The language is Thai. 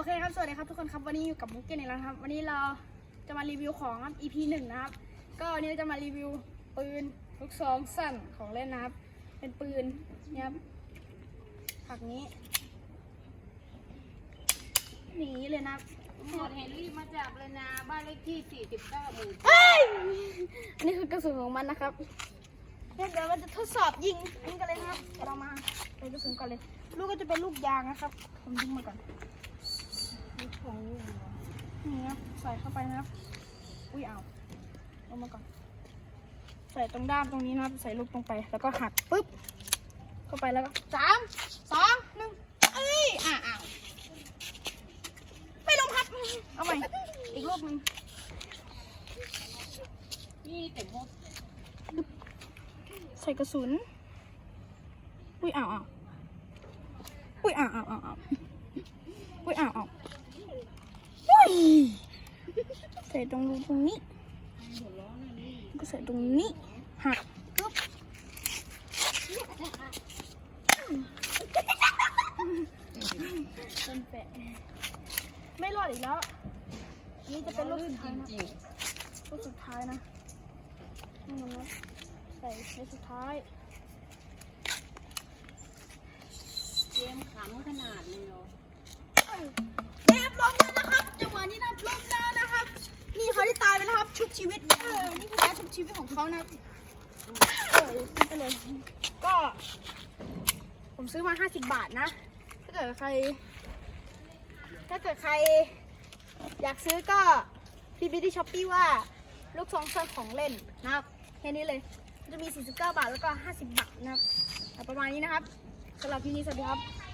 อเคครับ สวัสดีครับทุกคนครับ วันนี้อยู่กับบุ๊กเกนอีกแล้วนะครับ วันนี้เราจะมารีวิวของครับ EP หนึ่งนะครับ ก็วันนี้เราจะมารีวิวปืนลูกซองสั้นของเล่นนะครับ เป็นปืนเนี่ยครับผักนี้หนีเลยนะครับหมดเฮนรี่มาจากเลยนะ บ้านเลขที่ 49หมู่เอ้ยอันนี้คือกระสุนของมันนะครับเนี่ยเดี๋ยวเราจะทดสอบยิงอันนี้กันเลยนะครับเดี๋ยวเรามาใส่กระสุนก่อนเลย ลูกก็จะเป็นลูกยางนะครับ ผมยิงมาก่อนลูกของ นี่นี่ครับใส่เข้าไปนะครับ อุ้ยเอาลงมาก่อน ใส่ตรงด้ามตรงนี้นะครับ ใส่ลูกตรงไป แล้วก็หักปุ๊บ เข้าไปแล้วก็สามสองหนึ่งเอ้ยอะอ้าวไม่ลงครับเอาใหม่ อีกรูปหนึ่งนี่แต่หมดใส่กระสุน อุ้ยอ้าวอ้าวอุ้ยอ้าวอ้าวอ้าวอ้าวอุ้ยอ้าวอ้าว ใส่ตรงรูตรงนี้หัวร้อนนะนี่ก็ใส่ตรงนี้หักปุ๊บเป็นแปะไม่รอดอีกแล้ว นี่จะเป็นลูกสุดจท้ายนะริงลูกสุดท้ายนะนี่มันนะใส่ในสุดท้ายๆเกมขำขนาดเลยเหรอ ชีวิตเออนี่คือการชุบชีวิตของเขานะเออไปเลยก็ ผมซื้อมา 50 บาทนะ ถ้าเกิดใคร ถ้าเกิดใคร อยากซื้อก็พีบิที่ช้อปปี้ว่า ลูกซองสั้นของเล่นนะครับ แค่นี้เลย จะมี 49 บาทแล้วก็ 50 บาทนะครับ ประมาณนี้นะครับสำหรับที่นี้สวัสดีครับ